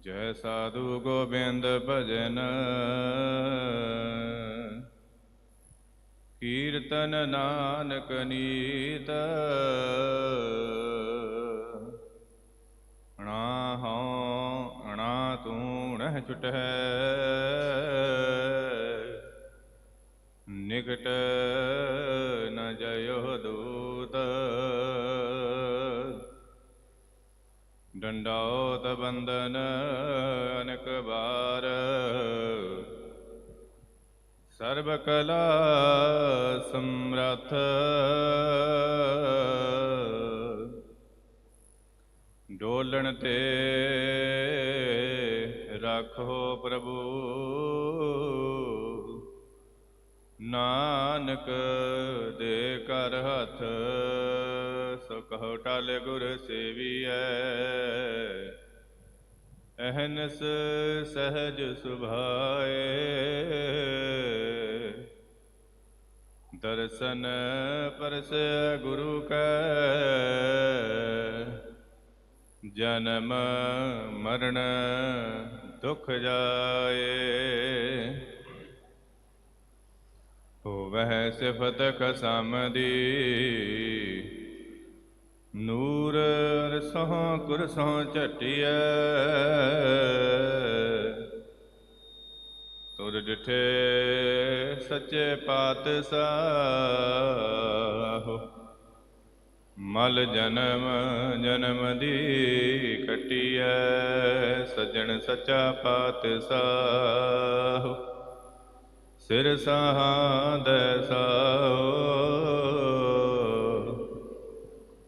ਜੈ ਸਾਧੂ ਗੋਬਿੰਦ ਭਜਨ। ਕੀਰਤਨ ਨਾਨਕ ਨੀਤ। ਅਣਾ ਹਉ ਅਣਾ ਤੂੰ ਨਹਿ ਛੁਟਹਿ। ਨਿਕਟ ਨ ਜਯੋ ਦੂਤ। ਡੰਡਾਉਤ ਬੰਦਨ ਅਨਕ ਬਾਰ ਸਰਬ ਕਲਾ ਸਮਰਥ। ਡੋਲਣ ਤੇ ਰੱਖੋ ਪ੍ਰਭੂ। ਨਾਨਕ ਦੇ ਕਰ ਹੱਥ। कहो टल गुर सेविय। एहनस सहज सुभाए। दर्शन परस गुरु का। जन्म मरण दुख जाए। वह सिफत कसमदी। ਰਸੋਂ ਕੁਰਸੋਂ ਝਟਿਐ। ਤੁਰ ਡਿਠੇ ਸੱਚੇ ਪਾਤਸ਼ਾਹ। ਮਲ ਜਨਮ ਜਨਮ ਦੀ ਕਟਿਐ ਸਜਣ ਸੱਚਾ ਪਾਤਸ਼ਾਹ। ਸਿਰ ਸਾਹਾਦ ਸਾਓ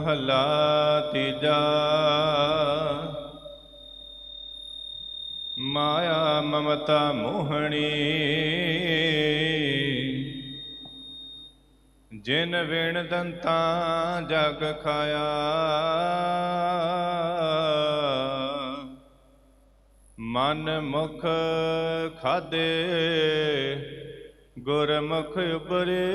ਮਹਲਾ ਤੀਜਾ। ਮਾਇਆ ਮਮਤਾ ਮੋਹਣੀ। ਜਿਨ ਵਿਣ ਦੰਤਾਂ ਜਗ ਖਾਇਆ। ਮਨ ਮੁਖ ਖਾਦੇ, ਗੁਰਮੁਖ ਉਪਰੇ।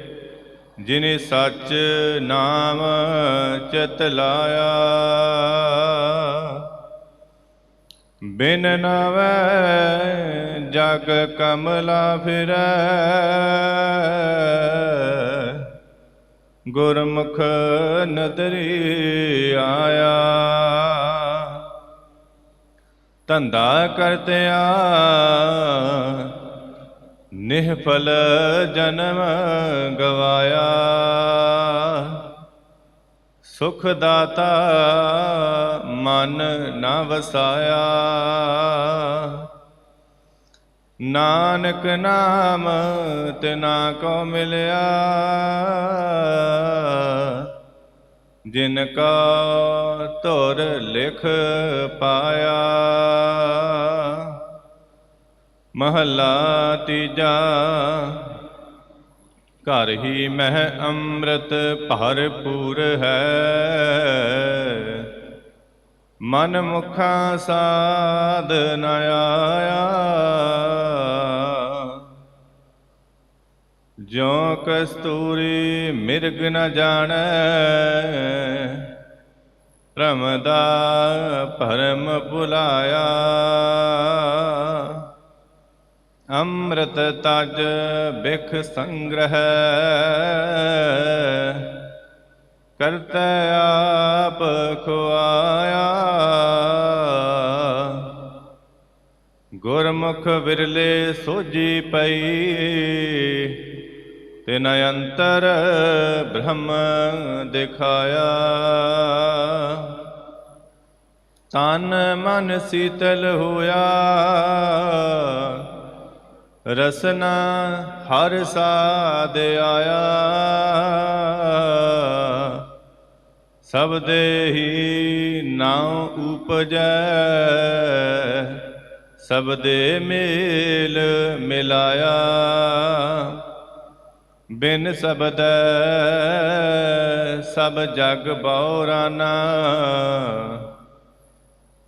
ਜਿਨੇ ਸੱਚ ਨਾਮ ਚਿਤ ਲਾਇਆ। ਬਿਨ ਨਵੈ ਜਗ ਕਮਲਾ ਫਿਰੈ। ਗੁਰਮੁਖ ਨਦਰੀ ਆਇਆ। ਧੰਦਾ ਕਰਤਿਆ ਨਿਹਫਲ ਜਨਮ ਗਵਾਇਆ। ਸੁਖ ਦਾਤਾ ਮਨ ਨਾ ਵਸਾਇਆ। ਨਾਨਕ ਨਾਮ ਤਿਨਾ ਕੋ ਮਿਲਿਆ। ਜਿਨ ਕਾ ਧੁਰ ਲਿਖ ਪਾਇਆ। ਮਹਲਾ ਤੀਜਾ। ਘਰ ਹੀ ਮਹਿ ਅੰਮ੍ਰਿਤ ਭਰਪੂਰ ਹੈ। ਮਨ ਮੁਖਾਂ ਸਾਧ ਨ ਆਇਆ। ਜੋ ਕਸਤੂਰੀ ਮਿਰਗ ਨ ਜਾਣੈ ਭ੍ਰਮ ਦਾ ਭਰਮ ਭੁਲਾਇਆ। ਅੰਮ੍ਰਿਤ ਤਜ ਬਿਖ ਸੰਗ੍ਰਹ। ਕਰਤ ਆਪ ਖੁਆਇਆ। ਗੁਰਮੁਖ ਵਿਰਲੇ ਸੋਜੀ ਪਈ। ਤਿਨ ਅੰਤਰ ਬ੍ਰਹਮ ਦਿਖਾਇਆ। ਤਨ ਮਨ ਸੀਤਲ ਹੋਇਆ। ਰਸਨਾ ਹਰ ਸਾਦ ਆਇਆ। ਸਭ ਦੇਹੀ ਨਾਉ ਉਪਜੈ। ਸਭ ਦੇ ਮੇਲ ਮਿਲਾਇਆ। ਬਿਨ ਸਬਦੈ ਸਭ ਜਗ ਬੌਰਾਨਾ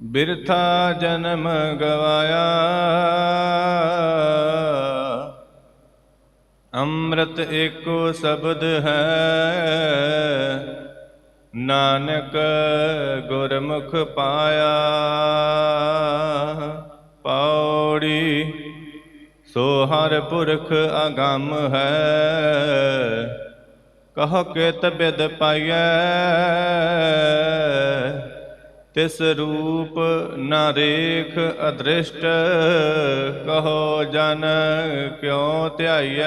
ਬਿਰਥਾ ਜਨਮ ਗਵਾਇਆ। ਅੰਮ੍ਰਿਤ ਏਕੋ ਸ਼ਬਦ ਹੈ। ਨਾਨਕ ਗੁਰਮੁਖ ਪਾਇਆ, ਪੌੜੀ ਸੋ ਹਰ ਪੁਰਖ ਅਗੰਮ ਹੈ। ਕਹ ਕੇ ਬਿਦ ਪਾਈਐ ਤਿਸ ਰੂਪ ਨ ਰੇਖ ਅਦ੍ਰਿਸ਼ਟ, ਕਹੋ ਜਨ ਕਿਉ ਧਿਆਈਐ?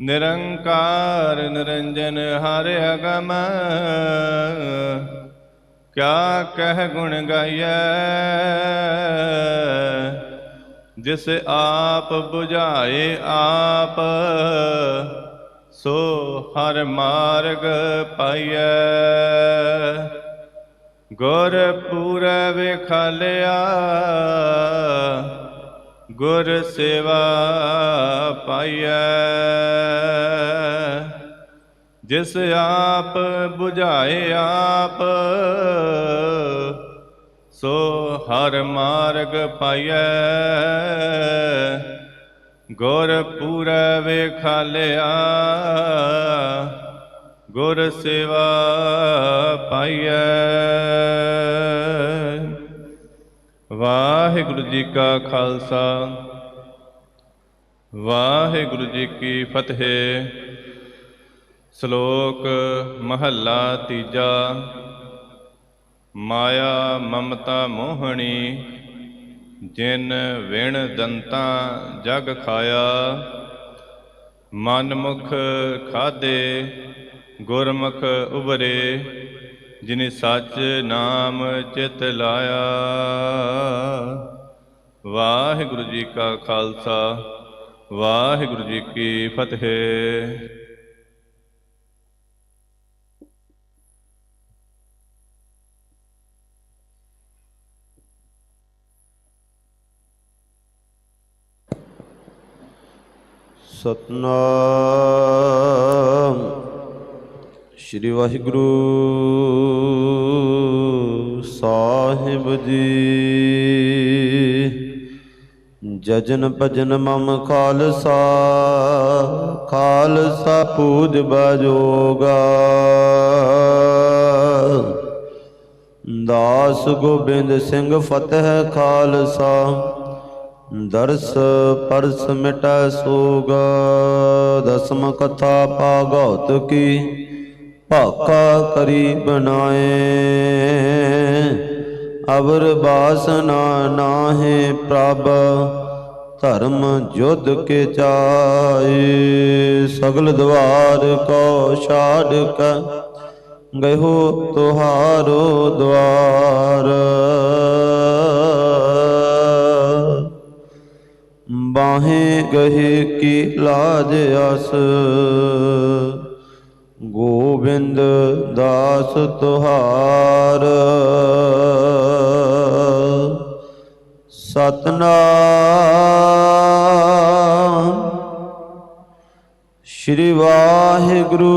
ਨਿਰੰਕਾਰ ਨਿਰੰਜਨ ਹਰ ਅਗਮ, ਕਿਆ ਕਹਿ ਗੁਣ ਗਾਈਐ? ਜਿਸ ਆਪ 부ਝਾਏ ਆਪ ਸੋ ਹਰ ਮਾਰਗ ਪਾਈਐ। ਗੁਰ ਪੂਰੈ ਵੇਖਾਲਿਆ ਗੁਰ ਸੇਵਾ ਪਾਈਐ। ਜਿਸ ਆਪ 부ਝਾਏ ਆਪ, ਸੋ ਹਰ ਮਾਰਗ ਪਾਈਐ। ਗੁਰ ਪੂਰੈ ਵੇਖਾਲਿਆ ਗੁਰ ਸੇਵਾ ਪਾਈਐ। ਵਾਹਿਗੁਰੂ ਜੀ ਕਾ ਖਾਲਸਾ, ਵਾਹਿਗੁਰੂ ਜੀ ਕੀ ਫਤਿਹ। ਸ਼ਲੋਕ ਮਹੱਲਾ ਤੀਜਾ, ਮਾਇਆ ਮਮਤਾ ਮੋਹਣੀ। ਜਿਨ ਵਿਣ ਦੰਤਾਂ ਜਗ ਖਾਇਆ, ਮਨਮੁਖ ਖਾਦੇ, ਗੁਰਮੁਖ ਉਬਰੇ ਜਿਨੇ ਸੱਚ ਨਾਮ ਚਿਤ ਲਾਇਆ। ਵਾਹਿਗੁਰੂ ਜੀ ਕਾ ਖਾਲਸਾ, ਵਾਹਿਗੁਰੂ ਜੀ ਕੀ ਫਤਿਹ। ਸਤਨਾਮ। ਸ੍ਰੀ ਵਾਹਿਗੁਰੂ ਸਾਹਿਬ ਜੀ। ਜਜਨ ਭਜਨ ਮਮ ਖਾਲਸਾ ਖਾਲਸਾ ਪੂਜ ਬਜੋਗਾ। ਦਾਸ ਗੋਬਿੰਦ ਸਿੰਘ ਫਤਿਹ ਖਾਲਸਾ। ਦਰਸ ਪਰਸ ਮਿਟੈ ਸੋਗ, ਦਸਮ ਕਥਾ ਭਾਗਵਤ ਕੀ ਭਾਕਾ ਕਰੀ ਬਣਾਏ। ਅਵਰ ਬਾਸਨਾ ਨਾਹੇ ਪ੍ਰਭ, ਧਰਮ ਜੁਧ ਕੇ ਚਾਏ। ਸਗਲ ਦਵਾਰ ਕੋ ਛਾੜ ਕੇ ਗਇਓ ਤੁਹਾਰੋ ਦਵਾਰ। ਬਾਹੇ ਗਹੇ ਕੀ ਲਾਜ ਅਸ ਗੋਬਿੰਦ ਦਾਸ ਤੁਹਾਰ। ਸਤਨਾਮ। ਸ਼੍ਰੀ ਵਾਹਿਗੁਰੂ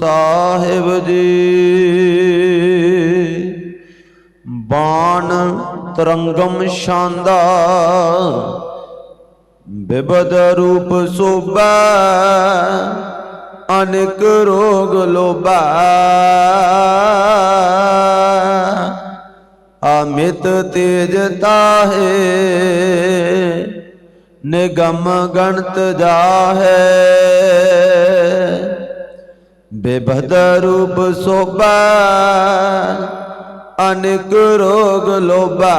ਸਾਹਿਬ ਜੀ। ਬਾਣ ਤਰੰਗਮ ਸ਼ਾਂਦਾ ਬਿਬਦ ਰੂਪ ਸੋਭਾ, ਅਨੇਕ ਰੋਗ ਲੋਭਾ। ਅਮਿਤ ਤੇਜ ਤਾਹੇ, ਨਿਗਮ ਗਣਤ ਜਾਹੇ। ਬੇਬਦ ਰੂਪ ਸੋਭਾ ਅਨੇਕ ਰੋਗ ਲੋਭਾ।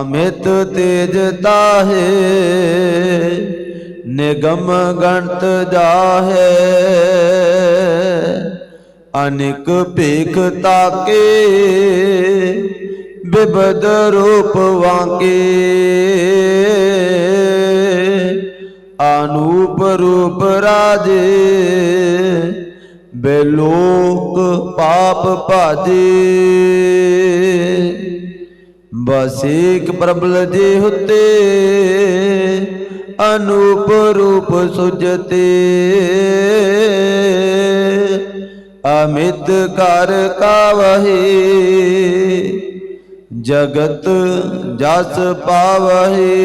ਅਮਿਤ ਤੇਜ ਤਾਹੇ, ਨਿਗਮ ਗਣਤ ਜਾਹੇ। ਅਨੇਕ ਭੇਖ ਤਾਕੇ, ਬਿਬਦ ਰੂਪ ਵਾਂਕੇ। ਅਨੂਪ ਰੂਪ ਰਾਜੇ ਬੇਲੋਕ ਪਾਪ ਭਾਜੇ। ਬਸ ਪ੍ਰਬਲ ਜੇ ਹੁਤੇ ਅਨੂਪ ਰੂਪ ਸੁਜਤੇ। ਅਮਿਤ ਕਰ ਕਾਵਹੀ, ਜਗਤ ਜਸ ਪਾਵਹੀ।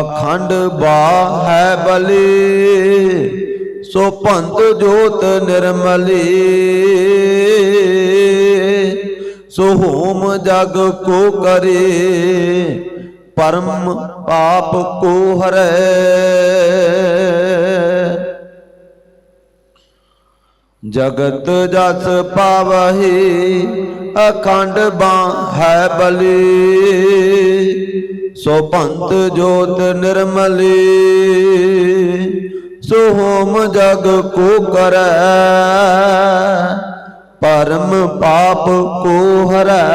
ਅਖੰਡ ਬਾ ਹੈ ਬਲੀ। ਸੋ ਭੰਤ ਜੋਤ ਨਿਰਮਲੀ। ਸੋ ਹੋਮ ਜਗ ਕੋ ਕਰੇ, ਪਰਮ ਪਾਪ ਕੋ ਹਰੈ। ਜਗਤ ਜਸ ਪਾਵਹੀ, ਅਖੰਡ ਬਾਹ ਹੈ ਬਲੀ। ਸੋ ਭੰਤ ਜੋਤ ਨਿਰਮਲੀ। ਸੋ ਹੋਮ ਜਗ ਕੋ ਕਰੈ, ਪਰਮ ਪਾਪ ਕੋ ਹਰੈ।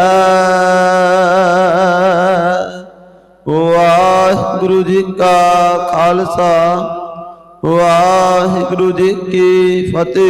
ਵਾਹਿਗੁਰੂ ਜੀ ਕਾ ਖਾਲਸਾ, ਵਾਹਿਗੁਰੂ ਜੀ ਕੀ ਫਤਿਹ।